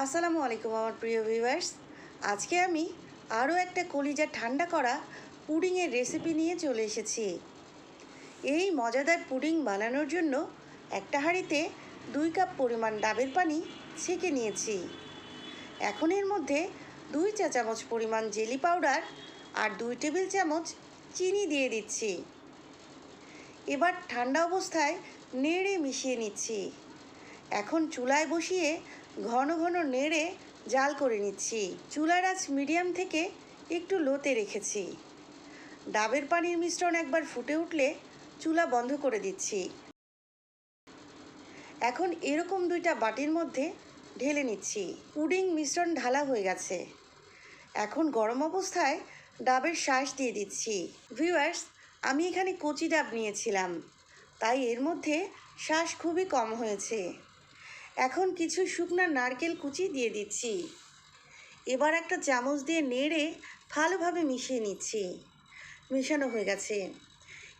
আসসালামু আলাইকুম আমার প্রিয় ভিউয়ার্স আজকে আমি আরও একটা কলিজা ঠান্ডা করা পুডিংয়ের রেসিপি নিয়ে চলে এসেছি। এই মজাদার পুডিং বানানোর জন্য একটা হাঁড়িতে দুই কাপ পরিমাণ ডাবের পানি ছেঁকে নিয়েছি। এখন এর মধ্যে দুই চা চামচ পরিমাণ জেলি পাউডার আর দুই টেবিল চামচ চিনি দিয়ে দিচ্ছি। এবার ঠান্ডা অবস্থায় নেড়ে মিশিয়ে নিচ্ছি। এখন চুলায় বসিয়ে ঘন ঘন নেড়ে জাল করে নিচ্ছি। চুলার আঁচ মিডিয়াম থেকে একটু লোতে রেখেছি। ডাবের পানির মিশ্রণ একবার ফুটে উঠলে চুলা বন্ধ করে দিচ্ছি। এখন এরকম দুইটা বাটির মধ্যে ঢেলে নিচ্ছি। পুডিং মিশ্রণ ঢালা হয়ে গেছে। এখন গরম অবস্থায় ডাবের শ্বাস দিয়ে দিচ্ছি। ভিউয়ার্স, আমি এখানে কচি ডাব নিয়েছিলাম। তাই এর মধ্যে শ্বাস খুবই কম হয়েছে। এখন কিছু শুকনা নারকেল কুচি দিয়ে দিচ্ছি। এবার একটা চামচ দিয়ে নেড়ে ভালোভাবে মিশিয়ে নিচ্ছি। মেশানো হয়ে গেছে।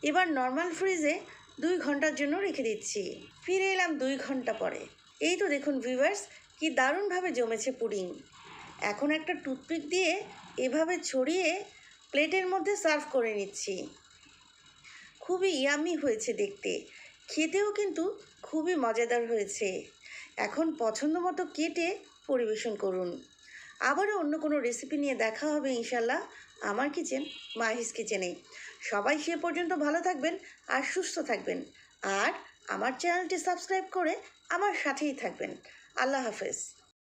এবার নর্মাল ফ্রিজে দুই ঘণ্টার জন্য রেখে দিচ্ছি। ফিরে এলাম দুই ঘণ্টা পরে। এই তো দেখুন ভিউয়ার্স কি দারুণভাবে জমেছে পুডিং। এখন একটা টুথপিক দিয়ে এভাবে ছড়িয়ে প্লেটের মধ্যে সার্ভ করে নিচ্ছি। খুবই ইয়ামি হয়েছে দেখতে। খেতেও কিন্তু খুবই মজাদার হয়েছে। এখন পছন্দ মতো কেটে পরিবেশন করুন। আবারও অন্য কোনো রেসিপি নিয়ে দেখা হবে ইনশাল্লাহ আমার কিচেন মাহিস কিচেনে সবাই সে পর্যন্ত ভালো থাকবেন আর সুস্থ থাকবেন। আর আমার চ্যানেলটি সাবস্ক্রাইব করে আমার সাথেই থাকবেন। আল্লাহ হাফেজ।